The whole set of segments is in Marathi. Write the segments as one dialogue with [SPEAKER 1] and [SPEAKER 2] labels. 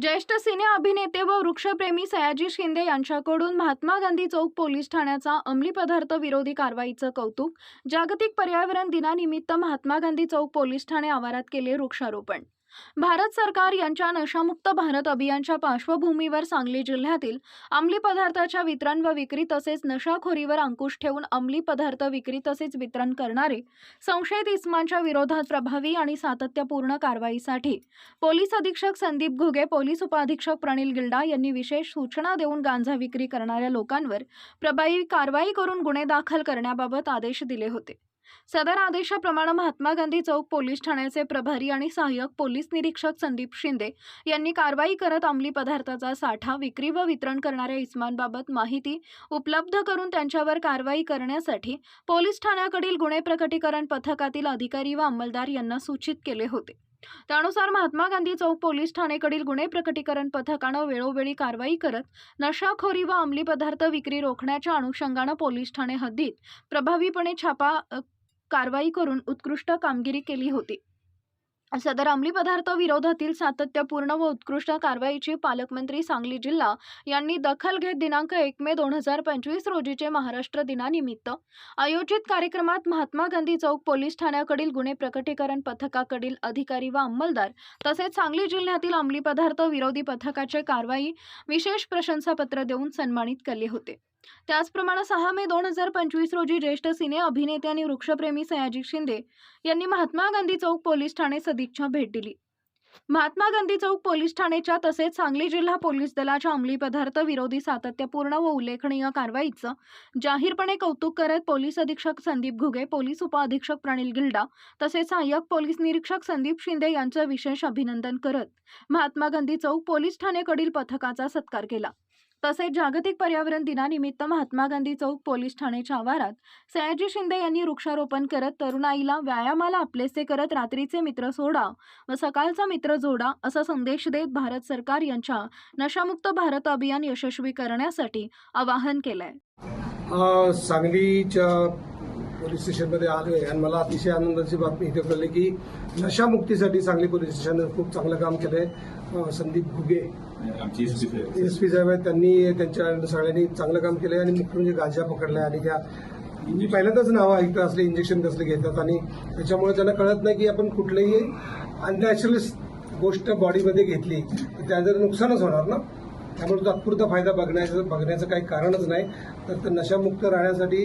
[SPEAKER 1] ज्येष्ठ सिने अभिनेते व वृक्षप्रेमी सयाजी शिंदे यांच्याकडून महात्मा गांधी चौक पोलीस ठाण्याचा अंमली पदार्थ विरोधी कारवाईचं कौतुक जागतिक पर्यावरण दिनानिमित्त महात्मा गांधी चौक पोलीस ठाणे आवारात केले वृक्षारोपण. भारत सरकार यांच्या नशामुक्त भारत अभियानच्या पार्श्वभूमीवर सांगली जिल्ह्यातील अंमली पदार्थाच्या वितरण व विक्री तसेच नशाखोरीवर अंकुश ठेवून अंमली पदार्थ विक्री तसेच वितरण करणारे संशयित इस्मांच्या विरोधात प्रभावी आणि सातत्यपूर्ण कारवाईसाठी पोलीस अधीक्षक संदीप घुगे पोलीस उपाधीक्षक प्रणील गिल्डा यांनी विशेष सूचना देऊन गांजा विक्री करणाऱ्या लोकांवर प्रभावी कारवाई करून गुन्हे दाखल करण्याबाबत आदेश दिले होते. सदर आदेशाप्रमाणे महात्मा गांधी चौक पोलीस ठाण्याचे प्रभारी आणि सहाय्यक पोलीस निरीक्षक संदीप शिंदे यांनी कारवाई करत अंमली पदार्थाचा साठा विक्री व वितरण करणाऱ्या इस्मांबाबत माहिती उपलब्ध करून त्यांच्यावर कारवाई करण्यासाठी पोलीस ठाण्याकडील गुन्हे प्रकटीकरण पथकातील अधिकारी व अंमलदार यांना सूचित केले होते. त्यानुसार महात्मा गांधी चौक पोलीस ठाणेकडील गुन्हे प्रकटीकरण पथकानं वेळोवेळी कारवाई करत नशाखोरी व अंमली पदार्थ विक्री रोखण्याच्या अनुषंगानं पोलीस ठाणे हद्दीत प्रभावीपणे छापा कारवाई करून उत्कृष्ट कामगिरी केली होती. सदर अंमली पदार्थ विरोधातील सातत्यपूर्ण व उत्कृष्ट कारवाईची पालकमंत्री सांगली जिल्हा यांनी दखल घेत दिनांक एक मे दोन हजार पंचवीस रोजीचे महाराष्ट्र दिनानिमित्त आयोजित कार्यक्रमात महात्मा गांधी चौक पोलीस ठाण्याकडील गुन्हे प्रकटीकरण पथकाकडील अधिकारी व अंमलदार तसेच सांगली जिल्ह्यातील अंमली पदार्थ विरोधी पथकाचे कारवाई विशेष प्रशंसापत्र देऊन सन्मानित केले होते. त्याचप्रमाणे सहा मे दोन हजार पंचवीस रोजी ज्येष्ठ सिने अभिनेते आणि वृक्षप्रेमी सयाजी शिंदे यांनी महात्मा गांधी चौक पोलीस ठाणे सदिच्छा भेट दिली. महात्मा गांधी चौक पोलीस ठाणेच्या तसेच सांगली जिल्हा पोलीस दलाच्या अंमली पदार्थ विरोधी सातत्यपूर्ण व उल्लेखनीय कारवाईचं जाहीरपणे कौतुक करत पोलीस अधीक्षक संदीप घुगे पोलीस उपअधीक्षक प्रणील गिल्डा तसेच सहाय्यक पोलीस निरीक्षक संदीप शिंदे यांचं विशेष अभिनंदन करत महात्मा गांधी चौक पोलीस ठाणेकडील पथकाचा सत्कार केला. तसेच जागतिक पर्यावरण दिनानिमित्त महात्मा गांधी चौक पोलीस ठाण्याच्या आवारात सयाजी शिंदे यांनी वृक्षारोपण करत तरुणाईला व्यायामाला आपलेसे करत रात्रीचे मित्र सोडा व सकाळचा मित्र जोडा असा संदेश देत भारत सरकार यांच्या नशामुक्त भारत अभियान यशस्वी करण्यासाठी आवाहन केलंय.
[SPEAKER 2] सांगलीच्या पोलीस स्टेशनमध्ये आलो आहे. आणि मला अतिशय आनंदाची बातमी इथे कळली की नशामुक्तीसाठी सांगली पोलीस स्टेशनने खूप चांगलं काम केलं आहे संदीप घुगे
[SPEAKER 3] एस पी
[SPEAKER 2] साहेब आहेत. त्यांनी त्यांच्या सगळ्यांनी चांगलं काम केलं आहे आणि मुख्य म्हणजे गांजा पकडलाय आणि त्या मी पहिल्यांदाच नावं ऐकतं असले इंजेक्शन कसले घेतात आणि त्याच्यामुळे त्यांना कळत नाही की आपण कुठलंही अननॅचरल गोष्ट बॉडीमध्ये घेतली तर त्याचं नुकसानच होणार ना? त्यामुळे तात्पुरता फायदा बघण्याचं बघण्याचं काही कारणच नाही. तर नशामुक्त राहण्यासाठी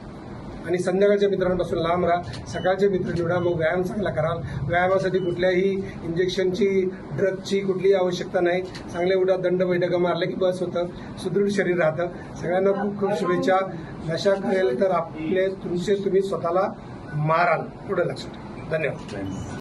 [SPEAKER 2] आणि संध्याकाळच्या मित्रांपासून लांब राहा. सकाळचे मित्र निवडा मग व्यायाम चांगला कराल. व्यायामासाठी कुठल्याही इंजेक्शनची ड्रगची कुठलीही आवश्यकता नाही. चांगल्या उड्या दंड बैठका मारल्या की बस होतं. सुदृढ शरीर राहतं. सगळ्यांना खूप खूप शुभेच्छा. नशा करेल तर आपले तुमचे तुम्ही स्वतःला माराल. पुढे लक्षात ठेवा. धन्यवाद.